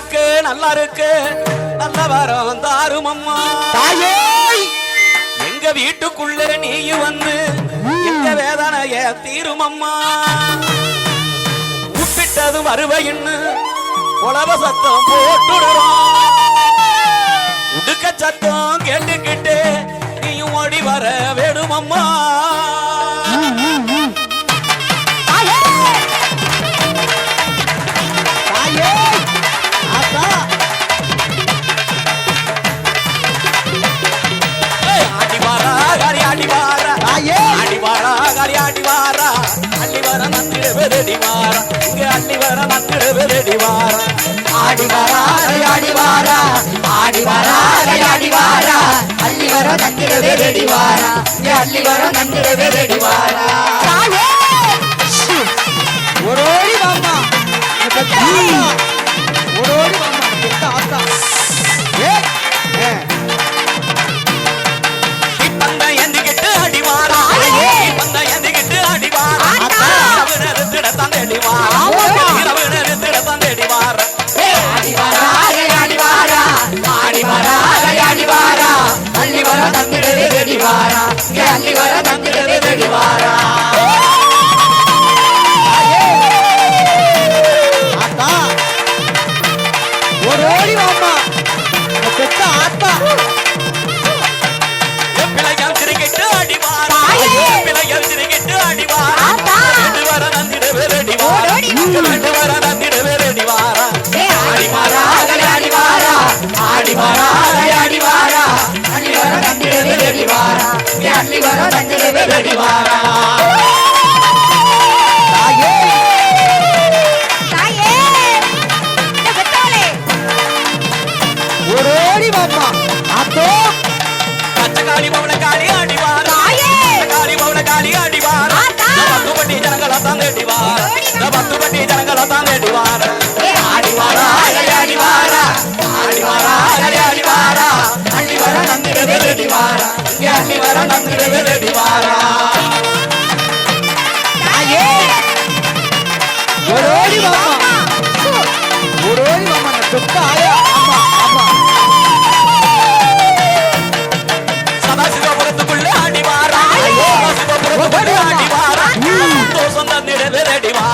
எனக்கு நல்லா இருக்கு. நல்ல வரம் தாரும் அம்மா. எங்க வீட்டுக்குள்ள நீயும் வந்து எங்க வேதனைய தீரும் அம்மா. விட்டதும் வருவையின்னு உழவ சத்தம் போட்டுடுறோம். உடுக்க சத்தம் கேட்டுக்கிட்டு நீயும் ஓடி வர வேணுமம்மா அள்ளி வர நந்திரவரடி வாரா. இங்க அள்ளி வர. நந்திரவரடி வாரா. ஆடி வாரா. ஆடி வாரா ஆடி ஜனங்களத்தான் தேடிவார் இந்த பத்து பட்டி ஜனங்களத்தான் ஓடி மாமா. ஓடி மாமா சந்தோஷம் தந்திட ரெடி வா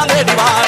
ande diwali